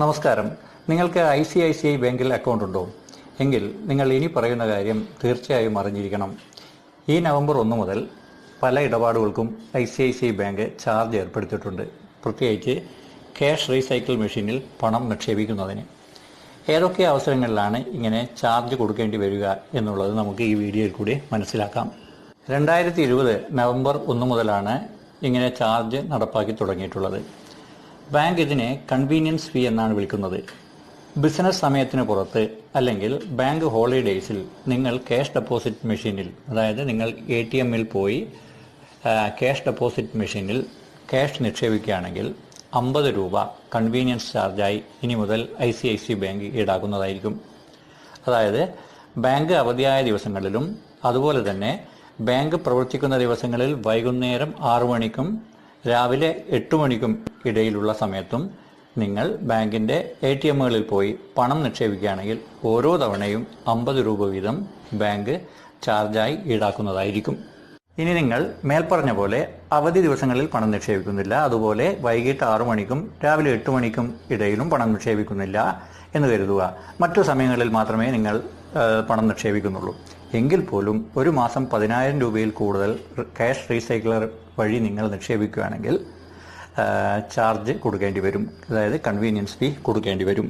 നമസ്കാരം. നിങ്ങൾക്ക് I C I C I ബാങ്കിൽ അക്കൗണ്ട് ഉണ്ടോ? എങ്കിൽ നിങ്ങൾ ഇനി പറയുന്ന കാര്യം തീർച്ചയായും അറിഞ്ഞിരിക്കണം. ഈ നവംബർ ഒന്ന് മുതൽ പല ഇടപാടുകൾക്കും I C I C I bank charge ഏർപ്പെടുത്തിയിട്ടുണ്ട്. പ്രത്യേകിച്ച് ക്യാഷ് റീസൈക്കിൾ മെഷീനിൽ പണം നിക്ഷേപിക്കുന്നതിന്. ഏതൊക്കെ അവസരങ്ങളിലാണ് ഇങ്ങനെ ചാർജ് കൊടുക്കേണ്ടി വരിക എന്നുള്ളത് നമുക്ക് ഈ വീഡിയോയിൽ കൂടി മനസ്സിലാക്കാം. രണ്ടായിരത്തി ഇരുപത് നവംബർ ഒന്ന് മുതലാണ് ഇങ്ങനെ ചാർജ് നടപ്പാക്കി തുടങ്ങിയിട്ടുള്ളത്. ബാങ്ക് ഇതിനെ കൺവീനിയൻസ് ഫീ എന്നാണ് വിളിക്കുന്നത്. ബിസിനസ് സമയത്തിന് പുറത്ത് അല്ലെങ്കിൽ ബാങ്ക് ഹോളിഡേയ്സിൽ നിങ്ങൾ ക്യാഷ് ഡെപ്പോസിറ്റ് മെഷീനിൽ അതായത് നിങ്ങൾ എ ടി എമ്മിൽ പോയി ക്യാഷ് ഡെപ്പോസിറ്റ് മെഷീനിൽ ക്യാഷ് നിക്ഷേപിക്കുകയാണെങ്കിൽ അമ്പത് രൂപ കൺവീനിയൻസ് ചാർജായി ഇനി മുതൽ I C I C bank ഈടാക്കുന്നതായിരിക്കും. അതായത് ബാങ്ക് അവധിയായ ദിവസങ്ങളിലും അതുപോലെ തന്നെ ബാങ്ക് പ്രവർത്തിക്കുന്ന ദിവസങ്ങളിൽ വൈകുന്നേരം ആറു മണിക്കും രാവിലെ എട്ട് മണിക്കും ഇടയിലുള്ള സമയത്തും നിങ്ങൾ ബാങ്കിന്റെ എ ടി എമ്മുകളിൽ പോയി പണം നിക്ഷേപിക്കുകയാണെങ്കിൽ ഓരോ തവണയും അമ്പത് രൂപ വീതം ബാങ്ക് ചാർജായി ഈടാക്കുന്നതായിരിക്കും. ഇനി നിങ്ങൾ മേൽപ്പറഞ്ഞ പോലെ അവധി ദിവസങ്ങളിൽ പണം നിക്ഷേപിക്കുന്നില്ല. അതുപോലെ വൈകിട്ട് ആറു മണിക്കും രാവിലെ എട്ട് മണിക്കും ഇടയിലും പണം നിക്ഷേപിക്കുന്നില്ല എന്ന് കരുതുക. മറ്റു സമയങ്ങളിൽ മാത്രമേ നിങ്ങൾ പണം നിക്ഷേപിക്കുന്നുള്ളൂ. എങ്കിൽ പോലും ഒരു മാസം പതിനായിരം രൂപയിൽ കൂടുതൽ ക്യാഷ് റീസൈക്ലർ വഴി നിങ്ങൾ നിക്ഷേപിക്കുകയാണെങ്കിൽ ചാർജ് കൊടുക്കേണ്ടി വരും. അതായത് കൺവീനിയൻസ് ഫീ കൊടുക്കേണ്ടി വരും.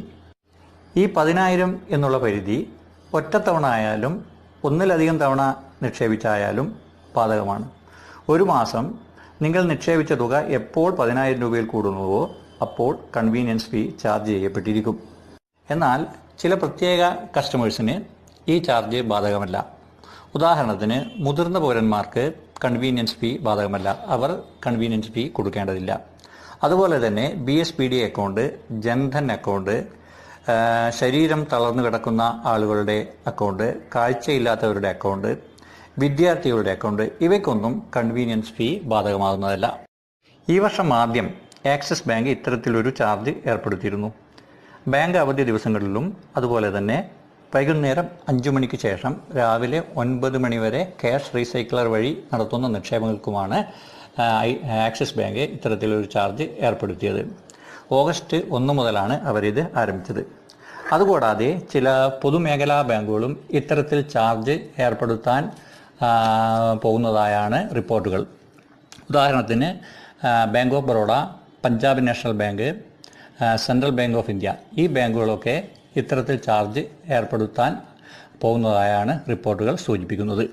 ഈ പതിനായിരം എന്നുള്ള പരിധി ഒറ്റത്തവണ ആയാലും ഒന്നിലധികം തവണ നിക്ഷേപിച്ചായാലും ബാധകമാണ്. ഒരു മാസം നിങ്ങൾ നിക്ഷേപിച്ച തുക എപ്പോൾ പതിനായിരം രൂപയിൽ കൂടുന്നുവോ അപ്പോൾ കൺവീനിയൻസ് ഫീ ചാർജ് ചെയ്യപ്പെട്ടിരിക്കും. എന്നാൽ ചില പ്രത്യേക കസ്റ്റമേഴ്സിന് ഈ ചാർജ് ബാധകമല്ല. ഉദാഹരണത്തിന് മുതിർന്ന പൗരന്മാർക്ക് കൺവീനിയൻസ് ഫീ ബാധകമല്ല. അവർ കൺവീനിയൻസ് ഫീ കൊടുക്കേണ്ടതില്ല. അതുപോലെ തന്നെ B S P D account Jan Dhan account ശരീരം തളർന്നു കിടക്കുന്ന ആളുകളുടെ അക്കൗണ്ട് കാഴ്ചയില്ലാത്തവരുടെ അക്കൗണ്ട് വിദ്യാർത്ഥികളുടെ അക്കൗണ്ട് ഇവയ്ക്കൊന്നും കൺവീനിയൻസ് ഫീ ബാധകമാകുന്നതല്ല. ഈ വർഷം ആദ്യം ആക്സിസ് ബാങ്ക് ഇത്തരത്തിലൊരു ചാർജ് ഏർപ്പെടുത്തിയിരുന്നു. ബാങ്ക് അവധി ദിവസങ്ങളിലും അതുപോലെ തന്നെ വൈകുന്നേരം അഞ്ചു മണിക്ക് ശേഷം രാവിലെ ഒൻപത് മണി വരെ ക്യാഷ് റീസൈക്ലർ വഴി നടത്തുന്ന നിക്ഷേപങ്ങൾക്കുമാണ് ആക്സിസ് ബാങ്ക് ഇത്തരത്തിലൊരു ചാർജ് ഏർപ്പെടുത്തിയത്. ഓഗസ്റ്റ് ഒന്ന് മുതലാണ് അവരിത് ആരംഭിച്ചത്. അതുകൂടാതെ ചില പൊതുമേഖലാ ബാങ്കുകളും ഇത്തരത്തിൽ ചാർജ് ഏർപ്പെടുത്താൻ പോകുന്നതായാണ് റിപ്പോർട്ടുകൾ. ഉദാഹരണത്തിന് bank of Baroda Punjab national bank central bank of India ഈ ബാങ്കുകളൊക്കെ ഇത്തരത്തിൽ ചാർജ് ഏർപ്പെടുത്താൻ പോകുന്നതായാണ് റിപ്പോർട്ടുകൾ സൂചിപ്പിക്കുന്നത്.